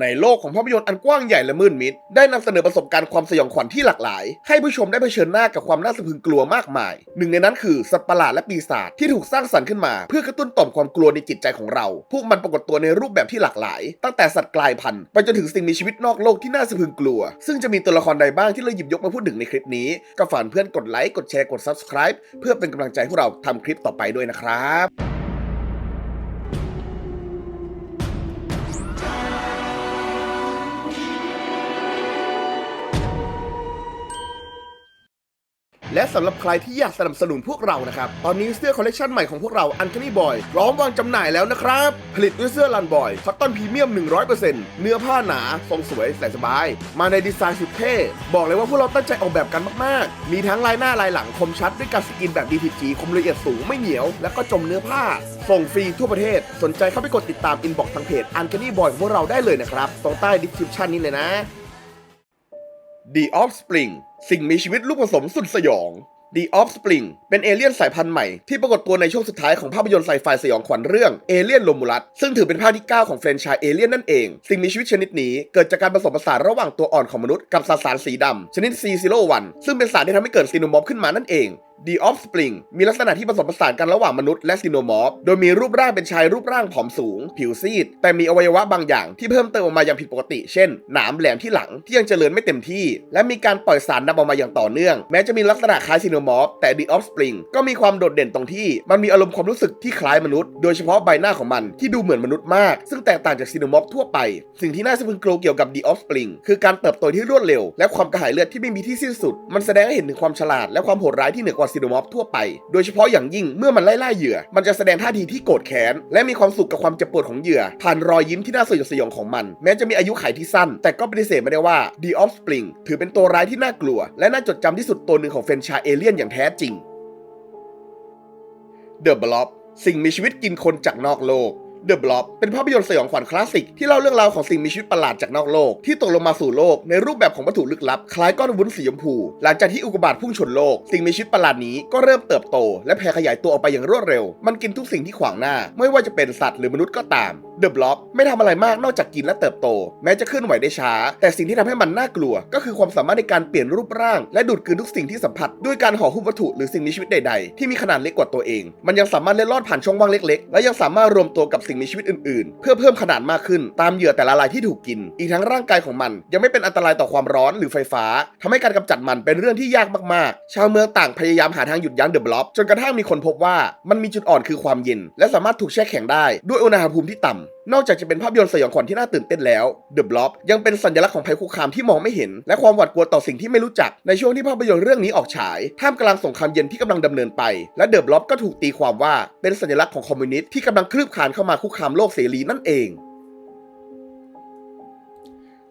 ในโลกของภาพยนตร์อันกว้างใหญ่และมืดมิด ได้นำเสนอประสบการณ์ความสยองขวัญที่หลากหลาย ให้ผู้ชมได้เผชิญหน้ากับความน่าสะพรึงกลัวมากมาย หนึ่งในนั้นคือสัตว์ประหลาดและปีศาจที่ถูกสร้างสรรค์ขึ้นมา เพื่อกระตุ้นต่อมความกลัวในจิตใจของเรา พวกมันปรากฏตัวในรูปแบบที่หลากหลาย ตั้งแต่สัตว์กลายพันธุ์ไปจนถึงสิ่งมีชีวิตนอกโลกที่น่าสะพรึงกลัว ซึ่งจะมีตัวละครใดบ้างที่เราหยิบยกมาพูดถึงในคลิปนี้ ก็ฝากเพื่อนกดไลค์ กดแชร์ กด subscribe เพื่อเป็นกำลังใจให้พวกเราทำคลิปต่อไปด้วยนะครับ และสำหรับใครที่อยากสนับสนุนพวกเรานะครับ ตอนนี้เสื้อคอลเลกชันใหม่ของพวกเราอัน o n นี่บอยพร้อมวางจำหน่ายแล้วนะครับ ผลิตด้วยเสื้อลันบอยคอตตอนพรีเมียม 100%เนื้อผ้าหนา ทรงสวยใส่สบาย มาในดีไซน์สุดเท่ บอกเลยว่าพวกเราตั้งใจออกแบบกันมากๆ มีทั้งลายหน้าลายหลังคมชัดด้วยการสกรีนแบบ DTG คมละเอียดสูงไม่เหนียว แล้วก็จมเนื้อผ้า ส่งฟรีทั่วประเทศ สนใจเข้าไปกดติดตามอินบ็อกซ์ทางเพจอัน o n นี่บอยของพวกเราได้เลยนะครับตรงใต้ดีสคริปชันนี้เลยนะ The Offspring สิ่งมีชีวิตลูกผสมสุดสยอง The Offspring เป็นเอเลี่ยนสายพันธุ์ใหม่ที่ปรากฏตัวในช่วงสุดท้ายของภาพยนตร์ไซไฟสยองขวัญเรื่องเอเลี่ยนโลมูลัสซึ่งถือเป็นภาคที่ 9 ของแฟรนไชส์เอเลี่ยนนั่นเอง สิ่งมีชีวิตชนิดนี้เกิดจากการผสมผสานระหว่างตัวอ่อนของมนุษย์กับสสารสีดำชนิด C01 ซึ่งเป็นสารที่ทำให้เกิดซีโนมอร์ฟขึ้นมานั่นเอง The Offspring มีลักษณะที่ผสมผสานกันระหว่างมนุษย์และซีโนมอร์ฟ โดยมีรูปร่างเป็นชายรูปร่างผอมสูง ผิวซีด แต่มีอวัยวะบางอย่างที่เพิ่มเติมออกมาอย่างผิดปกติ เช่น หนามแหลมที่หลังที่ยังเจริญไม่เต็มที่ และมีการปล่อยสารดำออกมาอย่างต่อเนื่อง แม้จะมีลักษณะคล้ายซีโนมอร์ฟ แต่ The Offspring ก็มีความโดดเด่นตรงที่ มันมีอารมณ์ความรู้สึกที่คล้ายมนุษย์ โดยเฉพาะใบหน้าของมันที่ดูเหมือนมนุษย์มาก ซึ่งแตกต่างจากซีโนมอร์ฟทั่วไป สิ่งที่น่าสะพึงกลัวเกี่ยวกับ The Offspring คือการเติบโตที่รวดเร็ว และความกระหายเลือดที่ไม่มีที่สิ้นสุด มันแสดงให้เห็นถึงความฉลาดและความโหดร้ายที่เหนือกว่าซิโนมอฟทั่วไป โดยเฉพาะอย่างยิ่งเมื่อมันไล่ล่าเหยื่อ มันจะแสดงท่าทีที่โกรธแค้น และมีความสุขกับความเจ็บปวดของเหยื่อ ผ่านรอยยิ้มที่น่าสยดสยองของมัน แม้จะมีอายุขัยที่สั้น แต่ก็ปฏิเสธไม่ได้ว่า The Offspring ถือเป็นตัวร้ายที่น่ากลัว และน่าจดจำที่สุดตัวหนึ่งของเฟนชาเอเลียนอย่างแท้จริง The Blob สิ่งมีชีวิตกินคนจากนอกโลก The Blob เป็นภาพยนตร์สยองขวัญคลาสสิกที่เล่าเรื่องราวของสิ่งมีชีวิตประหลาดจากนอกโลก ที่ตกลงมาสู่โลกในรูปแบบของวัตถุลึกลับ คล้ายก้อนวุ้นสีชมพู หลังจากที่อุกกาบาตพุ่งชนโลก สิ่งมีชีวิตประหลาดนี้ก็เริ่มเติบโต และแผ่ขยายตัวออกไปอย่างรวดเร็ว มันกินทุกสิ่งที่ขวางหน้า ไม่ว่าจะเป็นสัตว์หรือมนุษย์ก็ตาม The Blob ไม่ทำอะไรมากนอกจากกินและเติบโต แม้จะเคลื่อนไหวได้ช้า แต่สิ่งที่ทำให้มันน่ากลัว ก็คือความสามารถในการเปลี่ยนรูปร่าง และดูดกลืนทุกสิ่งที่สัมผัสด้วยการห่อหุ้มวัตถุหรือสิ่งมีชีวิตใดๆ ที่มีขนาดเล็กกว่าตัวเอง มันยังสามารถเล็ดลอดผ่านช่องว่างเล็ก ๆ และยังสามารถรวมตัวกับสิ่งมีชีวิตอื่นๆ เพื่อเพิ่มขนาดมากขึ้น ตามเหยื่อแต่ละรายที่ถูกกิน อีกทั้งร่างกายของมัน ยังไม่เป็นอันตรายต่อความร้อนหรือไฟฟ้าทำให้การกำจัดมันเป็นเรื่องที่ยากมากๆ ชาวเมืองต่างพยายามหาทางหยุดยั้งเดอะบล็อบจนกระทั่งมีคนพบว่ามันมีจุดอ่อนคือความเย็น และสามารถถูกแช่แข็งได้ด้วยอุณหภูมิที่ต่ำ นอกจากจะเป็นภาพยนตร์สยองขวัญที่น่าตื่นเต้นแล้ว The Blob ยังเป็นสัญลักษณ์ของภัยคุกคามที่มองไม่เห็น และความหวาดกลัวต่อสิ่งที่ไม่รู้จักในช่วงที่ภาพยนตร์เรื่องนี้ออกฉาย ท่ามกลางสงครามเย็นที่กำลังดำเนินไป และ The Blob ก็ถูกตีความว่าเป็นสัญลักษณ์ของคอมมิวนิสต์ที่กำลังคลืบคลานเข้ามาคุกคามโลกเสรีนั่นเอง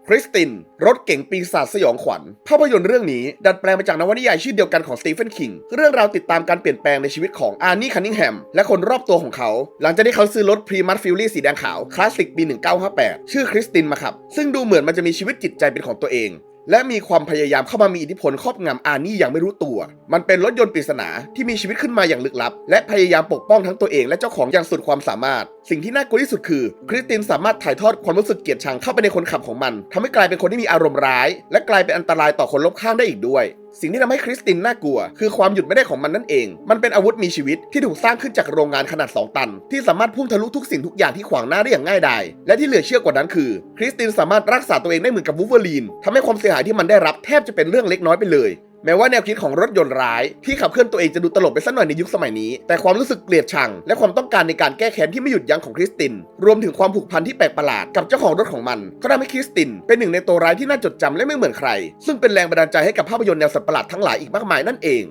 คริสติน รถเก่งปีศาจสยองขวัญ ภาพยนตร์เรื่องนี้ ดัดแปลงมาจากนวนิยายชื่อเดียวกันของสตีเฟนคิง เรื่องราวติดตามการเปลี่ยนแปลงในชีวิตของอาร์นี่คันนิงแฮม และคนรอบตัวของเขา หลังจากที่เขาซื้อรถพรีมัสฟิลลี่สีแดงขาวคลาสสิกปี 1958 ชื่อคริสตินมาขับ ซึ่งดูเหมือนมันจะมีชีวิตจิตใจเป็นของตัวเอง และมีความพยายามเข้ามามีอิทธิพลครอบงำอานี่อย่างไม่รู้ตัว มันเป็นรถยนต์ปริศนาที่มีชีวิตขึ้นมาอย่างลึกลับ และพยายามปกป้องทั้งตัวเองและเจ้าของอย่างสุดความสามารถ สิ่งที่น่ากลัวที่สุดคือ คริสตินสามารถถ่ายทอดความรู้สึกเกลียดชังเข้าไปในคนขับของมันทำให้กลายเป็นคนที่มีอารมณ์ร้าย และกลายเป็นอันตรายต่อคนรอบข้างได้อีกด้วย สิ่งที่ทำให้คริสตินน่ากลัว คือความหยุดไม่ได้ของมันนั่นเอง มันเป็นอาวุธมีชีวิตที่ถูกสร้างขึ้นจากโรงงานขนาด 2 ตัน ที่สามารถพุ่งทะลุทุกสิ่งทุกอย่างที่ขวางหน้าได้อย่างง่ายดาย และที่เหลือเชื่อกว่านั้นคือ คริสตินสามารถรักษาตัวเองได้เหมือนกับวูเวอรีนทำให้ความเสียหายที่มันได้รับแทบจะเป็นเรื่องเล็กน้อยไปเลย แม้ว่าแนวคิดของรถยนต์ร้าย ที่ขับเคลื่อนตัวเองจะดูตลกไปสักหน่อยในยุคสมัยนี้ แต่ความรู้สึกเกลียดชัง และความต้องการในการแก้แค้นที่ไม่หยุดยั้งของคริสติน รวมถึงความผูกพันที่แปลกประหลาดกับเจ้าของรถของมัน ก็ทำให้คริสติน เป็นหนึ่งในตัวร้ายที่น่าจดจำและไม่เหมือนใคร ซึ่งเป็นแรงบันดาลใจให้กับภาพยนตร์แนวสัตว์ประหลาดทั้งหลายอีกมากมายนั่นเอง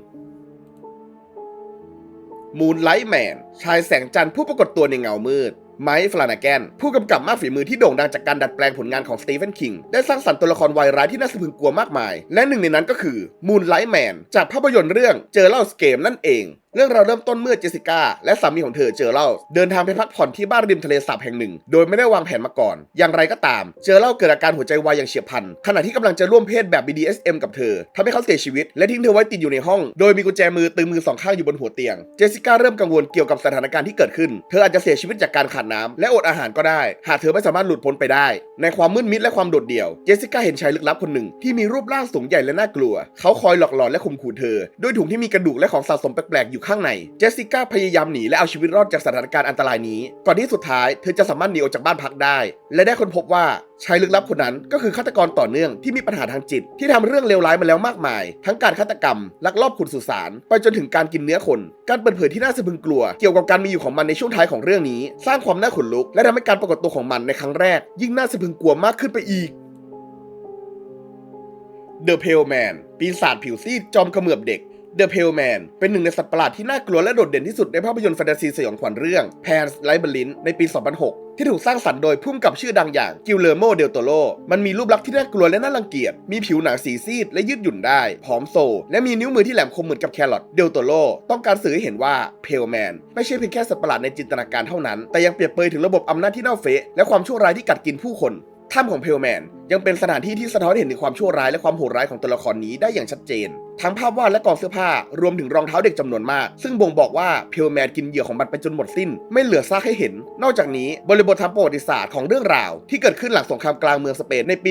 มูนไลท์แมนชายแสงจันทร์ผู้ปรากฏตัวในเงามืด ไมค์ฟลานาแกน ผู้กำกับมากฝีมือที่โด่งดังจากการดัดแปลงผลงานของสตีเฟนคิง ได้สร้างสรรค์ตัวละครวายร้ายที่น่าสะพรึงกลัวมากมาย และหนึ่งในนั้นก็คือมูนไลท์แมนจากภาพยนตร์เรื่องเจอเล่าสเกมนั่นเอง เรื่องราวเริ่มต้นเมื่อเจสิก้าและสามีของเธอเจอเล่าเดินทางไปพักผ่อนที่บ้านริมทะเลสาบแห่งหนึ่ง โดยไม่ได้วางแผนมาก่อน อย่างไรก็ตาม เจอเล่าเกิดอาการหัวใจวายอย่างเฉียบพลัน ขณะที่กำลังจะร่วมเพศแบบ BDSM กับเธอทำให้เขาเสียชีวิต และทิ้งเธอไว้ติดอยู่ในห้อง โดยมีกุญแจมือตึงมือสองข้างอยู่บนหัวเตียง เจสิก้าเริ่มกังวลเกี่ยวกับสถานการณ์ที่เกิดขึ้น เธออาจจะเสียชีวิตจากการขาดน้ำและอดอาหารก็ได้ หากเธอไม่สามารถหลุดพ้นไปได้ ในความมืดมิดและความโดดเดี่ยว เจสสิก้าเห็นชายลึกลับคนหนึ่งที่มีรูปร่างสูงใหญ่และน่ากลัว เขาคอยหลอกหลอนและข่มขู่เธอด้วยถุงที่มีกระดูกและของสะสมแปลกๆอยู่ข้างใน เจสสิก้าพยายามหนีและเอาชีวิตรอดจากสถานการณ์อันตรายนี้ ก่อนที่สุดท้ายเธอจะสามารถหนีออกจากบ้านพักได้ และได้ค้นพบว่าชายลึกลับคนนั้นก็คือฆาตกรต่อเนื่องที่มีปัญหาทางจิต ที่ทำเรื่องเลวร้ายมาแล้วมากมาย ทั้งการฆาตกรรม ลักลอบขุดสุสานไปจนถึงการกินเนื้อคน การเปิดเผยที่น่าสะพรึงกลัว เกี่ยวกับการมีอยู่ของมันในช่วงท้ายของเรื่องนี้ สร้างความน่าขนลุก และทำให้การปรากฏตัวของมันในครั้งแรก ยิ่งน่าสะพรึงกลัวมากขึ้นไปอีก The Pale Man ปีศาจผิวซีดจอมเขมือบเด็ก The Pale Man เป็นหนึ่งในสัตว์ประหลาดที่น่ากลัวและโดดเด่นที่สุดในภาพยนตร์แฟนตาซีสยองขวัญเรื่อง Pan's Labyrinth ในปี 2006ที่ถูกสร้างสรรค์โดยผู้กำกับชื่อดังอย่างกิลเลโมเดลโตโรมันมีรูปลักษณ์ที่น่ากลัวและน่ารังเกียจ มีผิวหนังสีซีดและยืดหยุ่นได้ ผอมโซ และมีนิ้วมือที่แหลมคมเหมือนกับแครอท เดลโตโรต้องการสื่อให้เห็นว่า Pale Man ไม่ใช่เพียงแค่สัตว์ประหลาดในจินตนาการเท่านั้น แต่ยังเปรียบเปรยถึงระบบอำนาจที่เน่าเฟะและความชั่วร้ายที่กัดกินผู้คนถ้ำของเพลแมนยังเป็นสถานที่ที่สะท้อนเห็นถึงความชั่วร้ายและความโหดร้ายของตัวละครนี้ได้อย่างชัดเจน ทั้งภาพวาดและกองเสื้อผ้ารวมถึงรองเท้าเด็กจำนวนมาก ซึ่งบ่งบอกว่าเพลแมนกินเหยื่อของมันไปจนหมดสิ้น ไม่เหลือซากให้เห็น นอกจากนี้บริบททางประวัติศาสตร์ของเรื่องราว ที่เกิดขึ้นหลังสงครามกลางเมืองสเปนในปี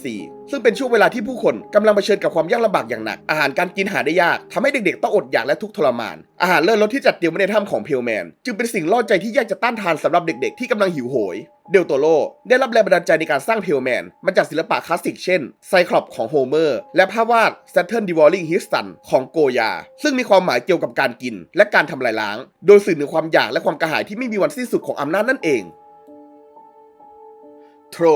1944 ซึ่งเป็นช่วงเวลาที่ผู้คนกำลังเผชิญกับความยากลำบากอย่างหนัก อาหารการกินหาได้ยากทำให้เด็กๆต้องอดอยากและทุกข์ทรมาน อาหารเลิศรสที่จัดเตรียมไว้ในถ้ำของเพลแมนจึงเป็นสิ่งล่อใจที่ยากจะต้านทานสำหรับเด็ก ๆ ที่กำลังหิวโหย เดลโตโรได้รับแรงบันดาลใจในการสร้างเพลแมนมาจากศิลปะคลาสสิกเช่นไซคลอปของโฮเมอร์และภาพวาด Saturn Devouring His Son ของโกยา ซึ่งมีความหมายเกี่ยวกับการกิน และการทำลายล้าง โดยสื่อถึงความอยากและความกระหายที่ไม่มีวันสิ้นสุดของอำนาจนั่นเองโทร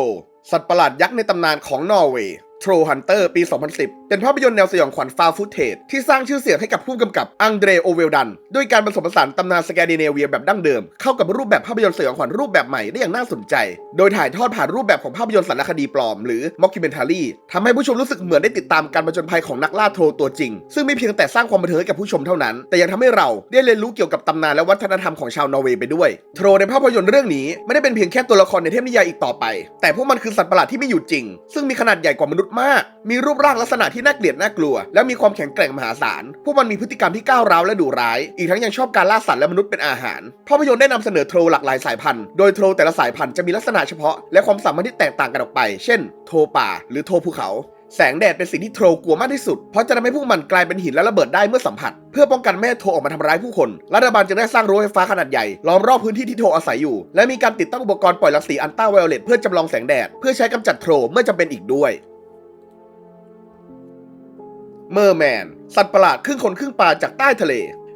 สัตว์ประหลาดยักษ์ในตำนานของนอร์เวย์ Troll Hunter ปี 2010 เป็นภาพยนตร์แนวสยองขวัญฟาวฟุตเทจที่สร้างชื่อเสียงให้กับผู้กำกับอังเดรโอเวลดันด้วยการผสมผสานตำนานสแกนดิเนเวียแบบดั้งเดิม เข้ากับรูปแบบภาพยนตร์สยองขวัญรูปแบบใหม่ได้อย่างน่าสนใจ โดยถ่ายทอดผ่านรูปแบบของภาพยนตร์สารคดีปลอมหรือม็อกคิเมนทารีทำให้ผู้ชมรู้สึกเหมือนได้ติดตามการผจญภัยของนักล่าโทรตัวจริง ซึ่งไม่เพียงแต่สร้างความบันเทิงให้กับผู้ชมเท่านั้น แต่ยังทำให้เราได้เรียนรู้เกี่ยวกับตำนานและวัฒนธรรมของชาวนอร์เวย์ไปด้วยโทรในภาพยนตร์เรื่องนี้ไม่ได้เป็นเพียงแค่ตัวละครในเทพนิยายอีกต่อไป แต่พวกมันคือสัตว์ประหลาดที่ไม่อยู่จริง ซึ่งมีขนาดใหญ่กว่ามนุษย์มาก มีรูปร่างลักษณะที่น่าเกลียดน่ากลัว และมีความแข็งแกร่งมหาศาล พวกมันมีพฤติกรรมที่ก้าวร้าวและดุร้าย อีกทั้งยังชอบการล่าสัตว์และมนุษย์เป็นอาหาร ภาพยนตร์ได้นำเสนอโทรหลากหลายสายพันธุ์ โดยโทรแต่ละสายพันธุ์จะมีลักษณะเฉพาะ และความสามารถที่แตกต่างกันออกไป เช่น โทรป่า หรือโทรภูเขาแสงแดดเป็นสิ่งที่โทรกลัวมากที่สุด เพราะจะทำให้พวกมันกลายเป็นหินและระเบิดได้เมื่อสัมผัส เพื่อป้องกันไม่ให้โทรออกมาทำร้ายผู้คน รัฐบาลจึงได้สร้างรั้วไฟฟ้าขนาดใหญ่ล้อมรอบพื้นที่ที่โทรอาศัยอยู่ และมีการติดตั้งอุปกรณ์ปล่อยรังสีอันต้าไวโอเลตเพื่อจำลองแสงแดด เพื่อใช้กำจัดโทรเมื่อจำเป็นอีกด้วย เมอร์แมน สัตว์ประหลาดครึ่งคนครึ่งปลาจากใต้ทะเล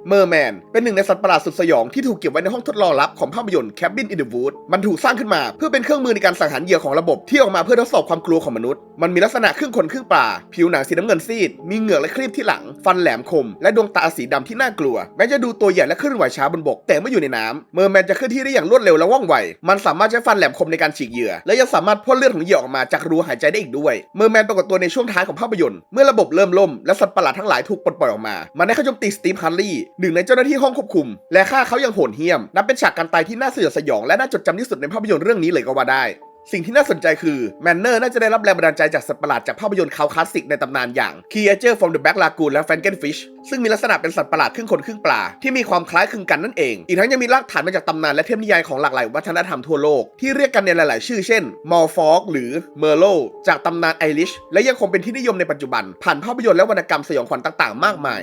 เมอร์แมนเป็นหนึ่งในสัตว์ประหลาดสุดสยองที่ถูกเก็บไว้ในห้องทดลองลับของภาพยนตร์ Cabin in the Woods มันถูกสร้างขึ้นมาเพื่อเป็นเครื่องมือในการสังหารเหยื่อของระบบที่ออกมาเพื่อทดสอบความกลัวของมนุษย์ มันมีลักษณะครึ่งคนครึ่งปลาผิวหนังสีน้ำเงินซีด มีเหงือกและครีบที่หลัง ฟันแหลมคม และดวงตาสีดำที่น่ากลัว แม้จะดูตัวใหญ่และเคลื่อนไหวช้าบนบก แต่เมื่ออยู่ในน้ำเมอร์แมนจะเคลื่อนที่ได้อย่างรวดเร็วและว่องไว มันสามารถใช้ฟันแหลมคมในการฉีกเหยื่อ และยังสามารถพ่นเลือดของเหยื่อออกมาจากรูหายใจได้อีกด้วย เมอร์แมนปรากฏตัวในช่วงท้ายของภาพยนตร์เมื่อระบบเริ่มล่มและสัตว์ประหลาดทั้งหลายถูกปลดปล่อยออกมา มันได้เข้าโจมตีสตีฟฮันลีย์หนึ่งในเจ้าหน้าที่ห้องควบคุม และฆ่าเขาอย่างโหดเหี้ยม นับเป็นฉากการตายที่น่าสยดสยองและน่าจดจำที่สุดในภาพยนตร์เรื่องนี้เลยก็ว่าได้สิ่งที่น่าสนใจคือแมนเนอร์น่าจะได้รับแรงบันดาลใจจากสัตว์ประหลาดจากภาพยนตร์คาวคลาสสิกในตำนานอย่าง Creature from the Black Lagoon และ Frankenfish ซึ่งมีลักษณะเป็นสัตว์ประหลาดครึ่งคนครึ่งปลา ที่มีความคล้ายคลึงกันนั่นเอง อีกทั้งยังมีรากฐานมาจากตำนานและเทพนิยายของหลากหลายวัฒนธรรมทั่วโลก ที่เรียกกันในหลาย ๆ ชื่อเช่น m o r f o g หรือ Merlot จากตำนานไอริชและยังคงเป็นที่นิยมในปัจจุบัน ผ่านภาพยนตร์และวรรณกรรมสยองขวัญต่าง ๆ มากมาย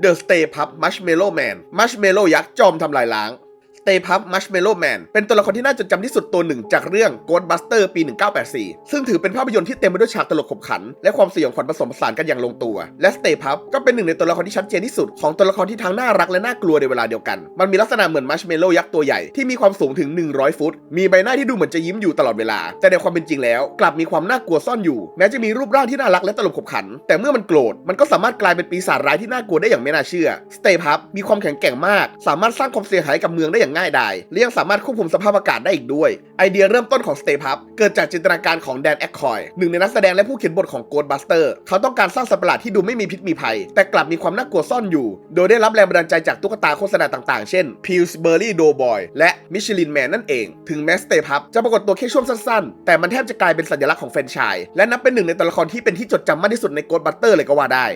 The Stay Puft Marshmallow Man มัชเมลโล่ยักษ์จอมทำลายล้าง Stay Puft Marshmallow Man เป็นตัวละครที่น่าจดจำที่สุดตัวหนึ่งจากเรื่อง Ghostbuster ปี 1984 ซึ่งถือเป็นภาพยนตร์ที่เต็มไปด้วยฉากตลกขบขัน และความสยองขวัญผสมผสานกันอย่างลงตัว และ Stay Puft ก็เป็นหนึ่งในตัวละครที่ชัดเจนที่สุด ของตัวละครที่ทั้งน่ารักและน่ากลัวในเวลาเดียวกัน มันมีลักษณะเหมือนมัชเมลโลยักษ์ตัวใหญ่ที่มีความสูงถึง 100 ฟุต มีใบหน้าที่ดูเหมือนจะยิ้มอยู่ตลอดเวลา แต่ในความเป็นจริงแล้ว กลับมีความน่ากลัวซ่อนอยู่ แม้จะมีรูปร่างที่น่ารักและตลกขบขัน แต่เมื่อมันโกรธมันก็สามารถกลายเป็นปีศาจร้ายที่น่ากลัวได้อย่างไม่น่าเชื่อ Stay Puft มีความแข็งแกร่งมาก สามารถสร้างความเสียหายกับเมืองได้อย่างง่ายดายและยังสามารถควบคุมสภาพอากาศได้อีกด้วย ไอเดียเริ่มต้นของ Stay Puft เกิดจากจินตนาการของแดนแอคคอยหนึ่งในนักแสดงและผู้เขียนบทของ Ghostbuster เขาต้องการสร้างสัตว์ประหลาดที่ดูไม่มีพิษมีภัย แต่กลับมีความน่ากลัวซ่อนอยู่ โดยได้รับแรงบันดาลใจจากตุ๊กตาโฆษณาต่างๆ เช่น Pillsbury Doughboy และ Michelin Man นั่นเอง ถึงแม้ Stay Puft จะปรากฏตัวแค่ช่วงสั้นๆ แต่มันแทบจะกลายเป็นสัญลักษณ์ของแฟนชส์และนับเป็นหนึ่งในตัวละครที่เป็นที่จดจำมากที่สุดใน Ghostbuster เลยก็ว่าได้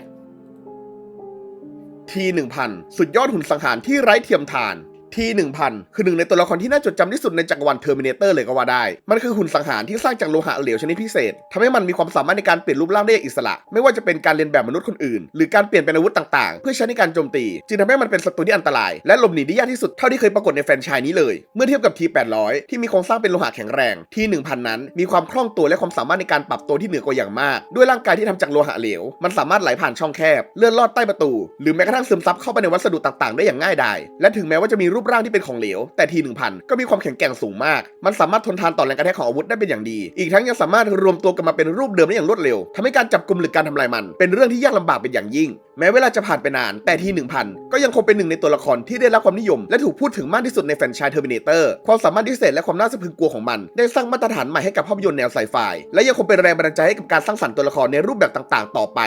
ที1000 สุดยอดหุ่นสังหารที่ไร้เทียมทาน ที่ 1000 คือหนึ่งในตัวละครที่น่าจดจำที่สุดในจักรวาลเทอร์มินเตอร์เลยก็ว่าได้ มันคือหุ่นสังหารที่สร้างจากโลหะเหลวชนิดพิเศษทำให้มันมีความสามารถในการเปลี่ยนรูปร่างได้อย่างอิสระ ไม่ว่าจะเป็นการเรียนแบบมนุษย์คนอื่น หรือการเปลี่ยนเป็นอาวุธต่างๆ เพื่อใช้ในการโจมตี จึงทำให้มันเป็นศัตรูที่อันตราย และหลบหนีได้ยากที่สุดเท่าที่เคยปรากฏในแฟรนไชส์นี้เลย เมื่อเทียบกับที800 ที่มีโครงสร้างเป็นโลหะแข็งแรงที1000 นั้น มีความคล่องตัวและความสามารถในการปรับตัวที่เหนือกว่าอย่างมาก ด้วยร่างกายที่ทำจากโลหะเหลว มันสามารถไหลผ่านช่องแคบ เลื่อนลอดใต้ประตู หรือแม้กระทั่งซึมซับเข้าไปในวัสดุต่างๆ ได้อย่างง่ายดายและถึงแม้ว่าจะมีรูปร่างที่เป็นของเหลว แต่ที1000 ก็มีความแข็งแกร่งสูงมาก มันสามารถทนทานต่อแรงกระแทกของอาวุธได้เป็นอย่างดี อีกทั้งยังสามารถรวมตัวกันมาเป็นรูปเดิมได้อย่างรวดเร็วทำให้การจับกลุ่มหรือการทำลายมัน เป็นเรื่องที่ยากลำบากเป็นอย่างยิ่ง แม้เวลาจะผ่านไปนาน แต่ที1000 ก็ยังคงเป็นหนึ่งในตัวละครที่ได้รับความนิยม และถูกพูดถึงมากที่สุดในแฟรนไชส์เทอร์มินเตอร์ความสามารถพิเศษและความน่าสะพรึงกลัวของมัน ได้สร้างมาตรฐานใหม่ให้กับภาพยนตร์แนวไซไฟและยังคงเป็นแรงบันดาลใจให้กับการสร้างสรรค์ตัวละครในรูปแบบต่าง ๆ ต่อไป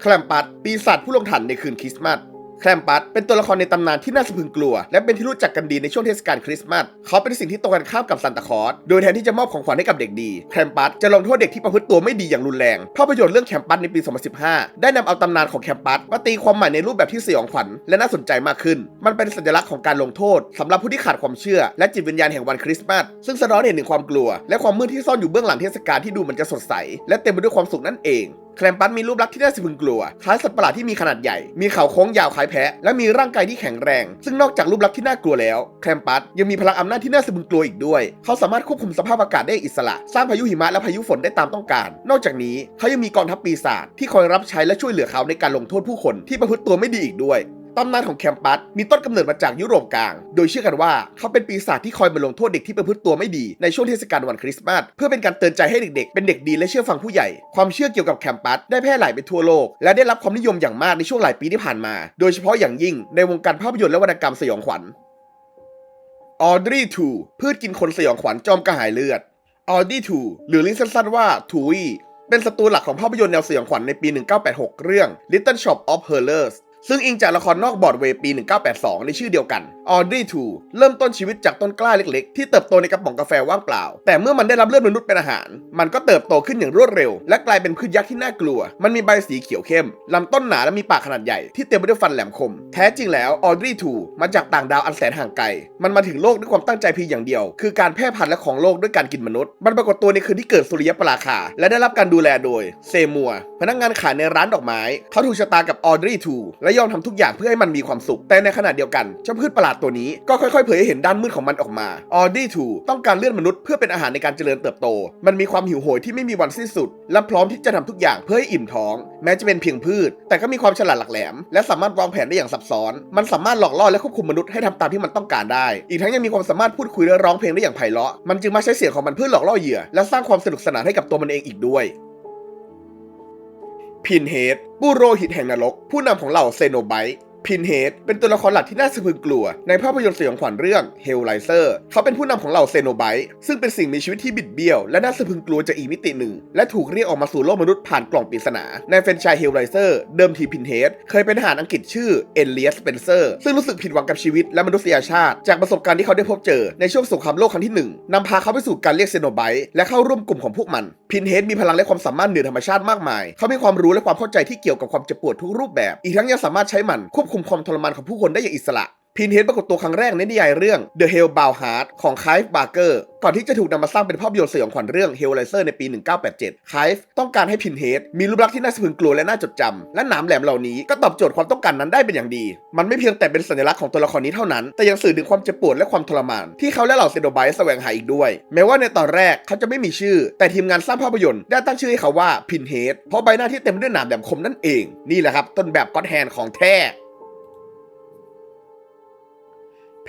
แคลมปัดปีศาจผู้ลงทันในคืนคริสต์มาส แคลมปัดเป็นตัวละครในตำนานที่น่าสะพรึงกลัว และเป็นที่รู้จักกันดีในช่วงเทศกาลคริสต์มาสเขาเป็นสิ่งที่ตรงกันข้ามกับซันตาคลอสโดยแทนที่จะมอบของขวัญให้กับเด็กดีแคลมปัดจะลงโทษเด็กที่ประพฤติตัวไม่ดีอย่างรุนแรงภาพยนตร์เรื่องแคมปัสในปี 2015 ได้นำเอาตำนานของแคมปัสมาตีความใหม่ในรูปแบบที่สยองขวัญและน่าสนใจมากขึ้น มันเป็นสัญลักษณ์ของการลงโทษสำหรับผู้ที่ขาดความเชื่อ และจิตวิญญาณแห่งวันคริสต์มาสซึ่งสะท้อนเห็นถึงความกลัว และความมืดที่ซ่อนอยู่เบื้องหลังเทศกาลที่ดูมันจะสดใส และเต็มไปด้วยความสุขนั่นเอง แคลมปัสมีรูปลักษณ์ที่น่าสะพรึงกลัว คล้ายสัตว์ประหลาดที่มีขนาดใหญ่ มีเขาโค้งยาวคล้ายแพะ และมีร่างกายที่แข็งแรง ซึ่งนอกจากรูปลักษณ์ที่น่ากลัวแล้ว แคลมปัสยังมีพลังอำนาจที่น่าสะพรึงกลัวอีกด้วย เขาสามารถควบคุมสภาพอากาศได้อิสระ สร้างพายุหิมะและพายุฝนได้ตามต้องการ นอกจากนี้เขายังมีกองทัพปีศาจที่คอยรับใช้และช่วยเหลือเขาในการลงโทษผู้คนที่ประพฤติตัวไม่ดีอีกด้วย ตำนานของแคมปัสมีต้นกำเนิดมาจากยุโรปกลาง โดยเชื่อกันว่าเขาเป็นปีศาจที่คอยมาลงโทษเด็กที่ประพฤติตัวไม่ดีในช่วงเทศกาลวันคริสต์มาสเพื่อเป็นการเตือนใจให้เด็กๆ เป็นเด็กดีและเชื่อฟังผู้ใหญ่ ความเชื่อเกี่ยวกับแคมปัสได้แพร่หลายไปทั่วโลก และได้รับความนิยมอย่างมากในช่วงหลายปีที่ผ่านมา โดยเฉพาะอย่างยิ่งในวงการภาพยนตร์และวรรณกรรมสยองขวัญออดรีทูพืชกินคนสยองขวัญจอมกระหายเลือดออดรีทูหรือเรียกสั้นๆว่าทูวีเป็นศัตรูหลักของภาพยนตร์แนวสยองขวัญในปี 1986 เรื่อง Little Shop of Horrors ซึ่งอิงจากละครนอกบอร์ดเวย์ปี 1982 ในชื่อเดียวกัน Audrey 2 เริ่มต้นชีวิตจากต้นกล้าเล็กๆ ที่เติบโตในกระป๋องกาแฟว่างเปล่า แต่เมื่อมันได้รับเลือดมนุษย์เป็นอาหาร มันก็เติบโตขึ้นอย่างรวดเร็ว และกลายเป็นพืชยักษ์ที่น่ากลัว มันมีใบสีเขียวเข้ม ลำต้นหนาและมีปากขนาดใหญ่ที่เต็มไปด้วยฟันแหลมคม แท้จริงแล้ว Audrey 2 มาจากต่างดาวอันแสนห่างไกล มันมาถึงโลกด้วยความตั้งใจเพียงอย่างเดียว คือการแพร่พันธุ์และของโลกด้วยการกินมนุษย์ มันปรากฏตัวในคืนที่เกิดสุริยปราคา และได้รับการดูแลโดยเซมัวพนักงานขายในร้านดอกไม้เขาถูกชะตากับ Audrey 2และยอมทำทุกอย่างเพื่อให้มันมีความสุข แต่ในขณะเดียวกันเจ้าพืชประหลาดตัวนี้ก็ค่อยๆ เผยให้เห็นด้านมืดของมันออกมา Audrey 2ต้องการเลือดมนุษย์เพื่อเป็นอาหารในการเจริญเติบโต มันมีความหิวโหยที่ไม่มีวันสิ้นสุด และพร้อมที่จะทำทุกอย่างเพื่อให้อิ่มท้อง แม้จะเป็นเพียงพืช แต่ก็มีความฉลาดหลักแหลม และสามารถวางแผนได้อย่างซับซ้อน มันสามารถหลอกล่อและควบคุมมนุษย์ให้ทำตามที่มันต้องการได้ อีกทั้งยังมีความสามารถพูดคุยและร้องเพลงได้อย่างไพเราะ มันจึงมาใช้เสียงของมันเพื่อหลอกล่อเหยื่อและสร้างความสนุกสนานให้กับตัวมันเองอีกด้วย พินเฮดบูโรหิตแห่งนรก ผู้นำของเหล่าเซโนไบต์ พินเฮดเป็นตัวละครหลักที่น่าสะพรึงกลัว ในภาพยนตร์สยองขวัญเรื่องเฮลไลเซอร์เขาเป็นผู้นำของเหล่าเซโนไบต์ซึ่งเป็นสิ่งมีชีวิตที่บิดเบี้ยว และน่าสะพรึงกลัวจากอีกมิติหนึ่ง และถูกเรียกออกมาสู่โลกมนุษย์ผ่านกล่องปริศนา ในแฟรนไชส์เฮลไลเซอร์เดิมทีพินเฮดเคยเป็นทหารอังกฤษชื่อเอเลียสเปนเซอร์ซึ่งรู้สึกผิดหวังกับชีวิตและมนุษยชาติ จากประสบการณ์ที่เขาได้พบเจอในช่วงสงครามโลกครั้งที่หนึ่งนำพาเขาไปสู่การเรียกเซโนไบต์และเข้าร่วมกลุ่มของพวกมันพินเฮดมีพลังและความสามารถเหนือธรรมชาติมากมาย เขามีความรู้และความเข้าใจที่เกี่ยวกับความเจ็บปวดทุกรูปแบบ อีกทั้งยังสามารถใช้มันควบคุมความทรมานของผู้คนได้อย่างอิสระพินเฮดปรากฏตัวครั้งแรกในนิยายเรื่อง The Hellbound Heart ของไคฟ์บาร์เกอร์ก่อนที่จะถูกนำมาสร้างเป็นภาพยนตร์สยองขวัญเรื่อง Hellraiser ในปี 1987ไคฟ์ต้องการให้พินเฮดมีรูปลักษณ์ที่น่าสะพรึงกลัวและน่าจดจำและหนามแหลมเหล่านี้ก็ตอบโจทย์ความต้องการนั้นได้เป็นอย่างดี มันไม่เพียงแต่เป็นสัญลักษณ์ของตัวละครนี้เท่านั้น แต่ยังสื่อถึงความเจ็บปวดและความทรมาน ที่เขาและเหล่าเซโนไบต์แสวงหาอีกด้วย แม้ว่าในตอนแรกเขาจะไม่มีชื่อ แต่ทีมงานสร้างภาพยนตร์ได้ตั้งชื่อให้เขาว่าพินเฮดเพราะใบหน้าที่เต็มด้วยหนามแหลมคมนั่นเองนี่แหละครับต้นแบบก็อดแฮนของแท้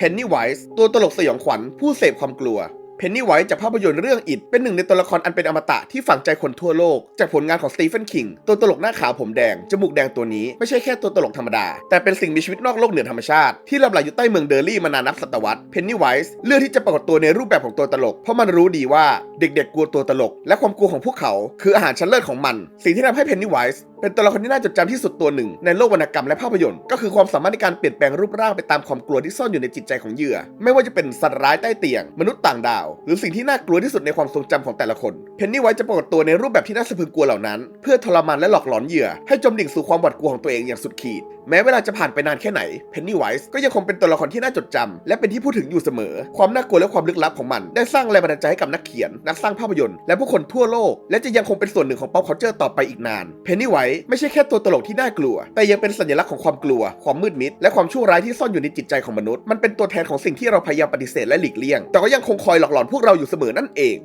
เพนนีไวส์ตัวตลกสยองขวัญผู้เสพความกลัวเพนนีไวท์จากภาพยนตร์เรื่องอิดเป็นหนึ่งในตัวละครอันเป็นอมตะที่ฝังใจคนทั่วโลก จากผลงานของสตีเฟนคิงตัวตลกหน้าขาวผมแดง จมูกแดงตัวนี้ไม่ใช่แค่ตัวตลกธรรมดา แต่เป็นสิ่งมีชีวิตนอกโลกเหนือธรรมชาติ ที่ลับไหลอยู่ใต้เมืองเดอร์ลี่มานานนับศตวรรษเพนนีไวท์เลือกที่จะปรากฏตัวในรูปแบบของตัวตลก เพราะมันรู้ดีว่าเด็กๆกลัวตัวตลก และความกลัวของพวกเขา คืออาหารชั้นเลิศของมัน สิ่งที่ทำให้เพนนีไวท์ เป็นตัวละครที่น่าจดจำที่สุดตัวหนึ่ง ในโลกวรรณกรรมและภาพยนตร์ก็คือความสามารถในการเปลี่ยนแปลงรูปร่างไปตามความกลัวที่ซ่อนอยู่ในจิตใจของเหยื่อ ไม่ว่าจะเป็นสัตว์ร้ายใต้เตียง มนุษย์ต่างดาว หรือสิ่งที่น่ากลัวที่สุดในความทรงจำของแต่ละคน เพนนีไวท์จะปรากฏตัวในรูปแบบที่น่าสะพรึงกลัวเหล่านั้น เพื่อทรมานและหลอกหลอนเหยื่อให้จมดิ่งสู่ความหวาดกลัวของตัวเองอย่างสุดขีดแม้เวลาจะผ่านไปนานแค่ไหนเพนนีไวส์ก็ยังคงเป็นตัวละครที่น่าจดจำและเป็นที่พูดถึงอยู่เสมอ ความน่ากลัวและความลึกลับของมัน ได้สร้างแรงบันดาลใจให้กับนักเขียน นักสร้างภาพยนตร์และผู้คนทั่วโลก และจะยังคงเป็นส่วนหนึ่งของ pop culture ต่อไปอีกนานเพนนีไวส์ไม่ใช่แค่ตัวตลกที่น่ากลัว แต่ยังเป็นสัญลักษณ์ของความกลัว ความมืดมิด และความชั่วร้ายที่ซ่อนอยู่ในจิตใจของมนุษย์มันเป็นตัวแทนของสิ่งที่เราพยายามปฏิเสธและหลีกเลี่ยง แต่ก็ยังคงคอยหลอกหลอนพวกเราอยู่เสมอนั่นเอง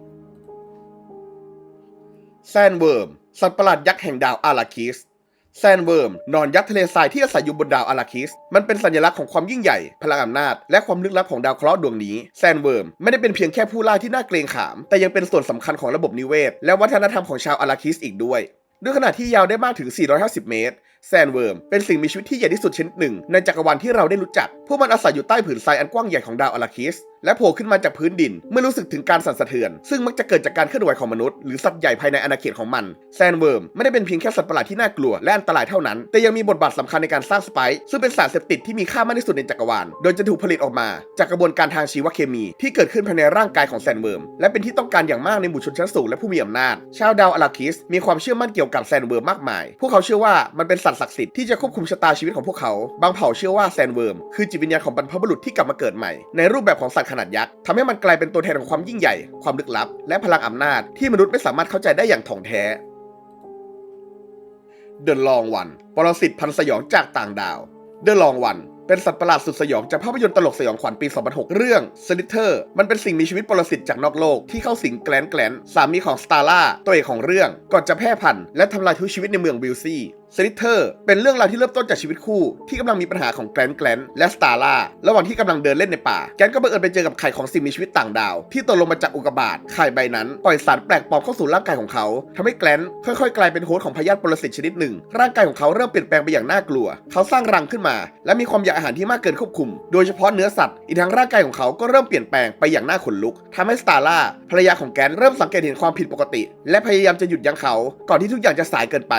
แซนเวิร์มสัตว์ประหลาดยักษ์แห่งดาวอาราคิส แซนเวิร์มนอนยักษ์ทะเลทรายที่อาศัยอยู่บนดาวอาราคิส มันเป็นสัญลักษณ์ของความยิ่งใหญ่ พลังอำนาจ และความลึกลับของดาวเคราะห์ดวงนี้ แซนเวิร์มไม่ได้เป็นเพียงแค่ผู้ล่าที่น่าเกรงขาม แต่ยังเป็นส่วนสำคัญของระบบนิเวศ และวัฒนธรรมของชาวอาราคิสอีกด้วย ด้วยขนาดที่ยาวได้มากถึง 450 เมตร แซนเวิร์ม เป็นสิ่งมีชีวิตที่ใหญ่ที่สุดชนิดหนึ่ง ในจักรวาลที่เราได้รู้จัก พวกมันอาศัยอยู่ใต้ผืนทรายอันกว้างใหญ่ของดาวอาราคิส และโผล่ขึ้นมาจากพื้นดิน เมื่อรู้สึกถึงการสั่นสะเทือน ซึ่งมักจะเกิดจากการเคลื่อนไหวของมนุษย์หรือสัตว์ใหญ่ภายในอาณาเขตของมันแซนเวิร์มไม่ได้เป็นเพียงแค่สัตว์ประหลาดที่น่ากลัวและอันตรายเท่านั้น แต่ยังมีบทบาทสำคัญในการสร้างสไปซ์ซึ่งเป็นสารเสพติดที่มีค่ามากที่สุดในจักรวาล โดยจะถูกผลิตออกมา จากกระบวนการทางชีวเคมี ที่เกิดขึ้นภายในร่างกายของแซนเวิร์มและเป็นที่ต้องการอย่างมากในหมู่ชนชั้นสูงและผู้มีอำนาจ ชาวดาวอาราคิสมีความเชื่อมั่นเกี่ยวกับแซนเวิร์มมากมาย พวกเขาเชื่อว่ามันเป็นสัตศักดิ์สิทธิ์ที่จะควบคุมชะตาชีวิตของพวกเขา บางเผ่าเชื่อว่าแซนเวิร์มคือจิตวิญญาณของบรรพบุรุษที่กลับมาเกิดใหม่ ในรูปแบบของสัตว์ขนาดยักษ์ทำให้มันกลายเป็นตัวแทนของความยิ่งใหญ่ ความลึกลับ และพลังอำนาจที่มนุษย์ไม่สามารถเข้าใจได้อย่างถ่องแท้ The Long One ปรสิตพันสยองจากต่างดาว The Long One เป็นสัตว์ประหลาดสุดสยองจากภาพยนตร์ตลกสยองขวัญปี 2006 เรื่อง s l i t t e r มันเป็นสิ่งมีชีวิตปรสิตจากนอกโลกที่เข้าสิงแกลนแกลนสามีของสตาร่าตัวเอกของเรื่อง ก่อนจะแพร่พันธุ์และทำลายทุกชีวิตในเมืองวิลซี่ สลิเทอร์เป็นเรื่องราวที่เริ่มต้นจากชีวิตคู่ ที่กำลังมีปัญหาของแกลนแกลนและสตาร่าระหว่างที่กำลังเดินเล่นในป่าแกลนก็บังเอิญไปเจอกับไข่ของสิ่งมีชีวิตต่างดาว ที่ตกลงมาจากอุกกาบาตไข่ใบนั้นปล่อยสารแปลกปลอมเข้าสู่ร่างกายของเขาทำให้แกลนค่อยๆ กลายเป็นโฮสต์ของพยาธิปรสิตชนิดหนึ่ง ร่างกายของเขาเริ่มเปลี่ยนแปลงไปอย่างน่ากลัว เขาสร้างรังขึ้นมา และมีความอยากอาหารที่มากเกินควบคุม โดยเฉพาะเนื้อสัตว์อีกทั้งร่างกายของเขาก็เริ่มเปลี่ยนแปลงไปอย่างน่าขนลุกทำให้สตาร่าภรรยาของแกลนเริ่มสังเกตเห็นความผิดปกติ และพยายามจะหยุดยั้งเขาก่อนที่ทุกอย่างจะสายเกินไป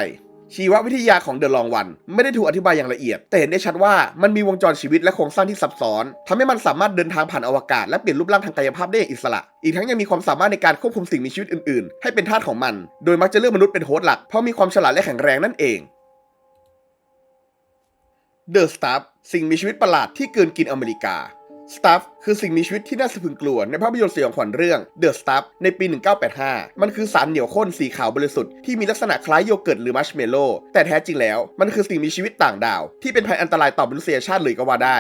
ชีววิทยาของเดอะลองวันไม่ได้ถูกอธิบายอย่างละเอียด แต่เห็นได้ชัดว่ามันมีวงจรชีวิตและโครงสร้างที่ซับซ้อนทำให้มันสามารถเดินทางผ่านอวกาศและเปลี่ยนรูปร่างทางกายภาพได้อย่างอิสระ อีกทั้งยังมีความสามารถในการควบคุมสิ่งมีชีวิตอื่นๆ ให้เป็นทาสของมัน โดยมักจะเลือกมนุษย์เป็นโฮสต์หลักเพราะมีความฉลาดและแข็งแรงนั่นเองเดอะสตาร์สิ่งมีชีวิตประหลาดที่เกินกินอเมริกา สตัฟคือสิ่งมีชีวิตที่น่าสะพรึงกลัวในภาพยนตร์สยองขวัญเรื่อง The Stuff ในปี 1985 มันคือสารเหนียวข้นสีขาวบริสุทธิ์ที่มีลักษณะคล้ายโยเกิร์ตหรือมัชเมลโล่แต่แท้จริงแล้ว มันคือสิ่งมีชีวิตต่างดาว ที่เป็นภัยอันตรายต่อมนุษยชาติเลยก็ว่าได้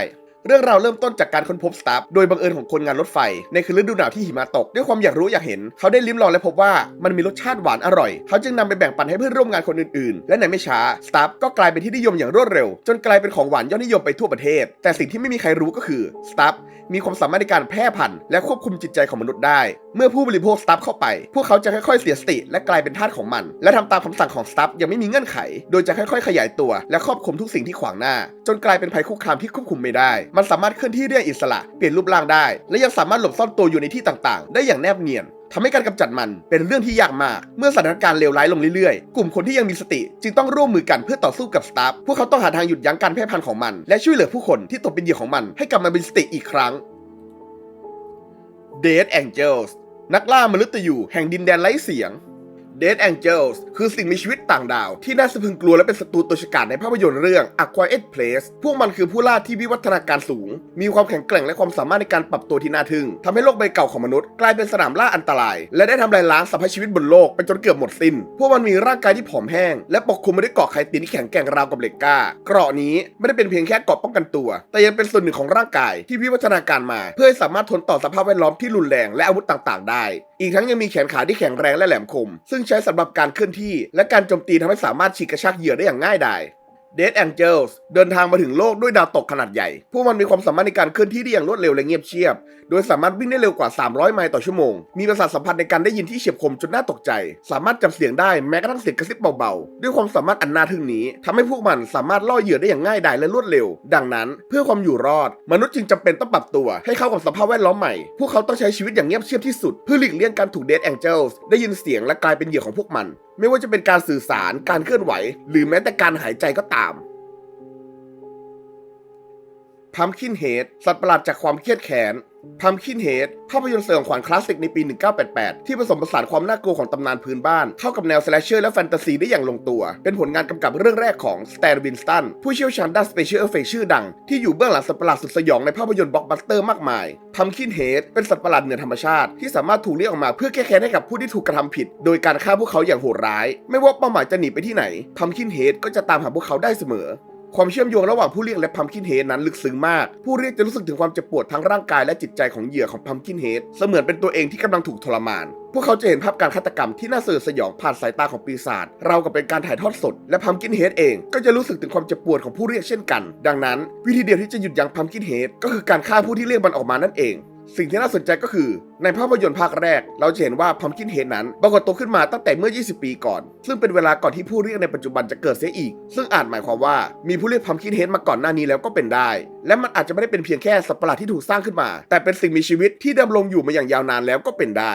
เรื่องราวเริ่มต้นจากการค้นพบสตาฟโดยบังเอิญของคนงานรถไฟ ในคืนฤดูหนาวที่หิมะตก ด้วยความอยากรู้อยากเห็น เขาได้ลิ้มลองและพบว่ามันมีรสชาติหวานอร่อย เขาจึงนำไปแบ่งปันให้เพื่อนร่วมงานคนอื่นๆ และในไม่ช้าสตาฟก็กลายเป็นที่นิยมอย่างรวดเร็ว จนกลายเป็นของหวานยอดนิยมไปทั่วประเทศ แต่สิ่งที่ไม่มีใครรู้ก็คือสตาฟมีความสามารถในการแพร่พันธุ์และควบคุมจิตใจของมนุษย์ได้ เมื่อผู้บริโภคสตาฟเข้าไป พวกเขาจะค่อยๆเสียสติ และกลายเป็นทาสของมัน และทำตามคำสั่งของสตาฟยังไม่มีเงื่อนไข โดยจะค่อยๆ ขยายตัว และครอบคลุมทุกสิ่งที่ขวางหน้า จนกลายเป็นภัยคุกคามที่ควบคุมไม่ได้มันสามารถเคลื่อนที่ได้อิสระ เปลี่ยนรูปร่างได้ และยังสามารถหลบซ่อนตัวอยู่ในที่ต่างๆ ได้อย่างแนบเนียนทำให้การกำจัดมันเป็นเรื่องที่ยากมาก เมื่อสถานการณ์เลวร้ายลงเรื่อยๆ กลุ่มคนที่ยังมีสติ จึงต้องร่วมมือกันเพื่อต่อสู้กับสตาฟพวกเขาต้องหาทางหยุดยั้งการแพร่พันธุ์ของมัน และช่วยเหลือผู้คนที่ตกเป็นเหยื่อของมันให้กลับมามีสติอีกครั้ง Dead Angels นักล่ามนุษย์ยูแห่งดินแดนไร้เสียง Dead Angels คือสิ่งมีชีวิตต่างดาว ที่น่าสะพึงกลัวและเป็นศัตรูตัวฉกาจในภาพยนตร์เรื่อง A Quiet Place พวกมันคือผู้ล่าที่วิวัฒนาการสูง มีความแข็งแกร่งและความสามารถในการปรับตัวที่น่าทึ่งทำให้โลกใบเก่าของมนุษย์กลายเป็นสนามล่าอันตราย และได้ทำลายล้างสรรพชีวิตบนโลกไปจนเกือบหมดสิ้น พวกมันมีร่างกายที่ผอมแห้ง และปกคลุมไปด้วยเกราะไคตินที่แข็งแกร่งราวกับเหล็กกล้า เกราะนี้ไม่ได้เป็นเพียงแค่เกราะป้องกันตัว แต่ยังเป็นส่วนหนึ่งของร่างกายที่วิวัฒนาการมา เพื่อให้สามารถทนต่อสภาพแวดล้อมที่รุนแรงและอาวุธต่าง ๆ ได้ อีกทั้งยังมีแขนขาที่แข็งแรงและแหลมคม ซึ่งใช้สำหรับการเคลื่อนที่ และการโจมตีทำให้สามารถฉีกกระชากเหยื่อได้อย่างง่ายดาย Dead Angels เดินทางมาถึงโลกด้วยดาวตกขนาดใหญ่ พวกมันมีความสามารถในการเคลื่อนที่ได้อย่างรวดเร็วและเงียบเชียบ โดยสามารถวิ่งได้เร็วกว่า 300 ไมล์ต่อชั่วโมง มีประสาทสัมผัสในการได้ยินที่เฉียบคมจนน่าตกใจ สามารถจับเสียงได้แม้กระทั่งเสียงกระซิบเบาๆ ด้วยความสามารถอันน่าทึ่งนี้ทำให้พวกมันสามารถล่อเหยื่อได้อย่างง่ายดายและรวดเร็ว ดังนั้น เพื่อความอยู่รอด มนุษย์จึงจำเป็นต้องปรับตัวให้เข้ากับสภาพแวดล้อมใหม่ พวกเขาต้องใช้ชีวิตอย่างเงียบเชียบที่สุดเพื่อหลีกเลี่ยงการถูก Dead Angels ได้ยินเสียงและกลายเป็นเหยื่อของพวกมัน ไม่ว่าจะเป็นการสื่อสารการเคลื่อนไหว หรือแม้แต่การหายใจก็ตามพัมคินเฮดสัตว์ประหลาดจากความเครียดแค้น พัมคินเฮดภาพยนตร์สยองขวัญคลาสสิกในปี 1988 ที่ผสมผสานความน่ากลัวของตำนานพื้นบ้าน เข้ากับแนวสแลชเชอร์และแฟนตาซีได้อย่างลงตัว เป็นผลงานกำกับเรื่องแรกของสแตนวินสตันผู้เชี่ยวชาญด้านสเปเชียลเอฟเฟกชื่อดัง ที่อยู่เบื้องหลังสัตว์ประหลาดสุดสยองในภาพยนตร์บล็อกบัสเตอร์มากมายพัมคินเฮดเป็นสัตว์ประหลาดเหนือธรรมชาติ ที่สามารถถูกเรียกออกมาเพื่อแก้แค้นให้กับผู้ที่ถูกกระทำผิด โดยการฆ่าพวกเขาอย่างโหดร้าย ไม่ว่าเป้าหมายจะหนีไปที่ไหนพัมคินเฮดก็จะตามหาพวกเขาได้เสมอ ความเชื่อมโยงระหว่างผู้เรียกและพัมคินเฮดนั้นลึกซึ้งมาก ผู้เรียกจะรู้สึกถึงความเจ็บปวดทั้งร่างกายและจิตใจของเหยื่อของพัมคินเฮดเสมือนเป็นตัวเองที่กำลังถูกทรมาน พวกเขาจะเห็นภาพการฆาตกรรมที่น่าสยดสยองผ่านสายตาของปีศาจเรากับเป็นการถ่ายทอดสด และพัมคินเฮดเองก็จะรู้สึกถึงความเจ็บปวดของผู้เรียกเช่นกัน ดังนั้น วิธีเดียวที่จะหยุดยั้งพัมคินเฮดก็คือการฆ่าผู้ที่เรียกมันออกมานั่นเอง สิ่งที่น่าสนใจก็คือ ในภาพยนตร์ภาคแรก เราจะเห็นว่าพัมคินเฮดนั้นปรากฏตัวขึ้นมาตั้งแต่เมื่อ 20 ปีก่อน ซึ่งเป็นเวลาก่อนที่ผู้เรียกในปัจจุบันจะเกิดเสียอีก ซึ่งอาจหมายความว่ามีผู้เรียกพัมคินเฮดมาก่อนหน้านี้แล้วก็เป็นได้ และมันอาจจะไม่ได้เป็นเพียงแค่สัตว์ประหลาดที่ถูกสร้างขึ้นมา แต่เป็นสิ่งมีชีวิตที่ดำรงอยู่มาอย่างยาวนานแล้วก็เป็นได้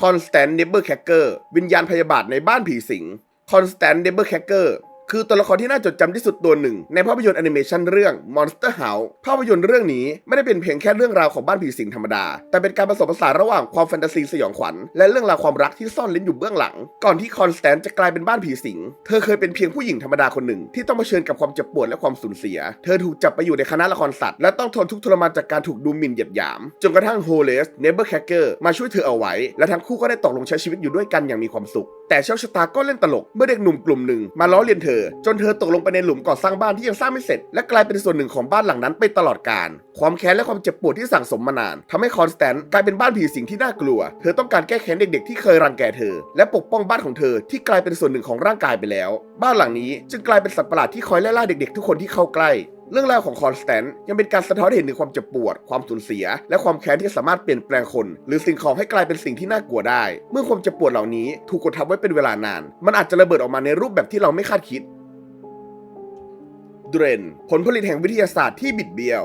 คอนสแตนเนเบอร์แคเกอร์วิญญาณพยาบาทในบ้านผีสิงคอนสแตนเนเบอร์แคเกอร์ คือตัวละครที่น่าจดจำที่สุดตัวหนึ่ง ในภาพยนตร์แอนิเมชันเรื่อง Monster House ภาพยนตร์เรื่องนี้ไม่ได้เป็นเพียงแค่เรื่องราวของบ้านผีสิงธรรมดา แต่เป็นการผสมผสานระหว่างความแฟนตาซีสยองขวัญและเรื่องราวความรักที่ซ่อนเล้นอยู่เบื้องหลัง ก่อนที่คอนสแตนจะกลายเป็นบ้านผีสิง เธอเคยเป็นเพียงผู้หญิงธรรมดาคนหนึ่ง ที่ต้องเผชิญกับความเจ็บปวดและความสูญเสีย เธอถูกจับไปอยู่ในคณะละครสัตว์และต้องทนทุกข์ทรมานจากการถูกดูหมิ่นเหยียดหยามจนกระทั่งโฮเลสเนเบอร์แคเกอร์มาช่วยเธอเอาไว้ และทั้งคู่ก็ได้ตกลงใช้ชีวิตอยู่ด้วยกันอย่างมีความสุข แต่โชคชะตาก็เล่นตลกเมื่อเด็กหนุ่มกลุ่มหนึ่งมาล้อเลียนเธอ จนเธอตกลงไปในหลุมก่อสร้างบ้านที่ยังสร้างไม่เสร็จ และกลายเป็นส่วนหนึ่งของบ้านหลังนั้นไปตลอดกาลความแค้นและความเจ็บปวดที่สั่งสมมานานทำให้คอนสแตนต์กลายเป็นบ้านผีสิงที่น่ากลัว เธอต้องการแก้แค้นเด็กๆที่เคยรังแกเธอ และปกป้องบ้านของเธอที่กลายเป็นส่วนหนึ่งของร่างกายไปแล้ว บ้านหลังนี้จึงกลายเป็นสัตว์ประหลาดที่คอยไล่ล่าเด็กๆทุกคนที่เข้าใกล้ เรื่องราวของคอนสแตนต์ยังเป็นการสะท้อนเห็นถึงความเจ็บปวด ความสูญเสีย และความแค้นที่สามารถเปลี่ยนแปลงคน หรือสิ่งของให้กลายเป็นสิ่งที่น่ากลัวได้ เมื่อความเจ็บปวดเหล่านี้ถูกกดทับไว้เป็นเวลานาน มันอาจจะระเบิดออกมาในรูปแบบที่เราไม่คาดคิดเดรนผลผลิตแห่งวิทยาศาสตร์ที่บิดเบี้ยว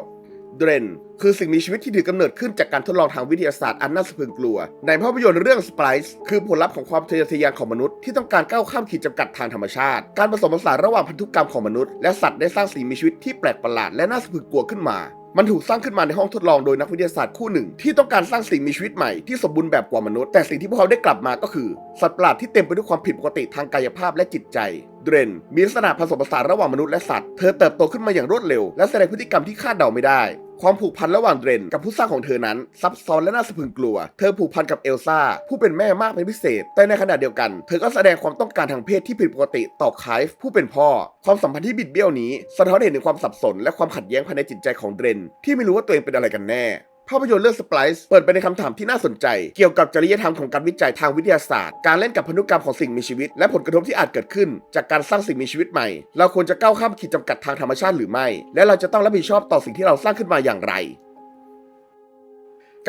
เดรนคือสิ่งมีชีวิตที่ถือกำเนิดขึ้นจากการทดลองทางวิทยาศาสตร์อันน่าสะพรึงกลัว ในภาพยนตร์เรื่องสไปซ์คือผลลัพธ์ของความทะเยอทะยานของมนุษย์ที่ต้องการก้าวข้ามขีดจำกัดทางธรรมชาติ การผสมผสานระหว่างพันธุกรรมของมนุษย์และสัตว์ได้สร้างสิ่งมีชีวิตที่แปลกประหลาดและน่าสะพรึงกลัวขึ้นมา มันถูกสร้างขึ้นมาในห้องทดลองโดยนักวิทยาศาสตร์คู่หนึ่ง ที่ต้องการสร้างสิ่งมีชีวิตใหม่ที่สมบูรณ์แบบกว่ามนุษย์ แต่สิ่งที่พวกเขาได้กลับมาก็คือ สัตว์ประหลาดที่เต็มไปด้วยความผิดปกติทางกายภาพและจิตใจ เดรนมีลักษณะผสมผสานระหว่างมนุษย์และสัตว์ เธอเติบโตขึ้นมาอย่างรวดเร็ว และแสดงพฤติกรรมที่คาดเดาไม่ได้ ความผูกพันระหว่างเดรนกับผู้สร้างของเธอนั้น ซับซ้อนและน่าสะพรึงกลัว เธอผูกพันกับเอลซ่า ผู้เป็นแม่มากเป็นพิเศษ แต่ในขณะเดียวกัน เธอก็แสดงความต้องการทางเพศที่ผิดปกติต่อไคฟ์ผู้เป็นพ่อ ความสัมพันธ์ที่บิดเบี้ยวนี้ สะท้อนเห็นถึงความสับสน และความขัดแย้งภายในจิตใจของเดรนที่ไม่รู้ว่าตัวเองเป็นอะไรกันแน่ ภาพยนตร์เรื่องสป i ซ์เปิดไปในคำถามที่น่าสนใจ เกี่ยวกับจริยธรรมของการวิจัยทางวิทยาศาสตร์ การเล่นกับพันธุกรรมของสิ่งมีชีวิต และผลกระทบที่อาจเกิดขึ้น จากการสร้างสิ่งมีชีวิตใหม่ เราควรจะก้าวข้ามขีดจำกัดทางธรรมชาติหรือไม่ และเราจะต้องรับผิดชอบต่อสิ่งที่เราสร้างขึ้นมาอย่างไร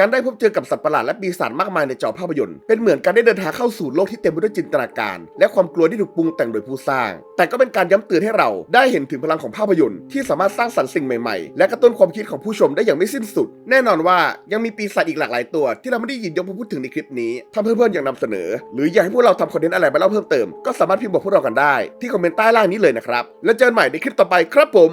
การได้พบเจอกับสัตว์ประหลาดและปีศาจมากมายในจอภาพยนตร์ เป็นเหมือนการได้เดินทางเข้าสู่โลกที่เต็มไปด้วยจินตนาการ และความกลัวที่ถูกปรุงแต่งโดยผู้สร้าง แต่ก็เป็นการย้ำเตือนให้เราได้เห็นถึงพลังของภาพยนตร์ที่สามารถสร้างสรรค์สิ่งใหม่ๆ และกระตุ้นความคิดของผู้ชมได้อย่างไม่สิ้นสุด แน่นอนว่ายังมีปีศาจอีกหลากหลายตัว ที่เราไม่ได้ยินยกมาพูดถึงในคลิปนี้ถ้าเพื่อนๆอยากนำเสนอ หรืออยากให้พวกเราทำคอนเทนต์อะไรมาเล่าเพิ่มเติมก็สามารถพิมพ์บอกพวกเรากันได้ ที่คอมเมนต์ใต้ล่างนี้เลยนะครับแล้วเจอกันใหม่ในคลิปต่อไปครับผม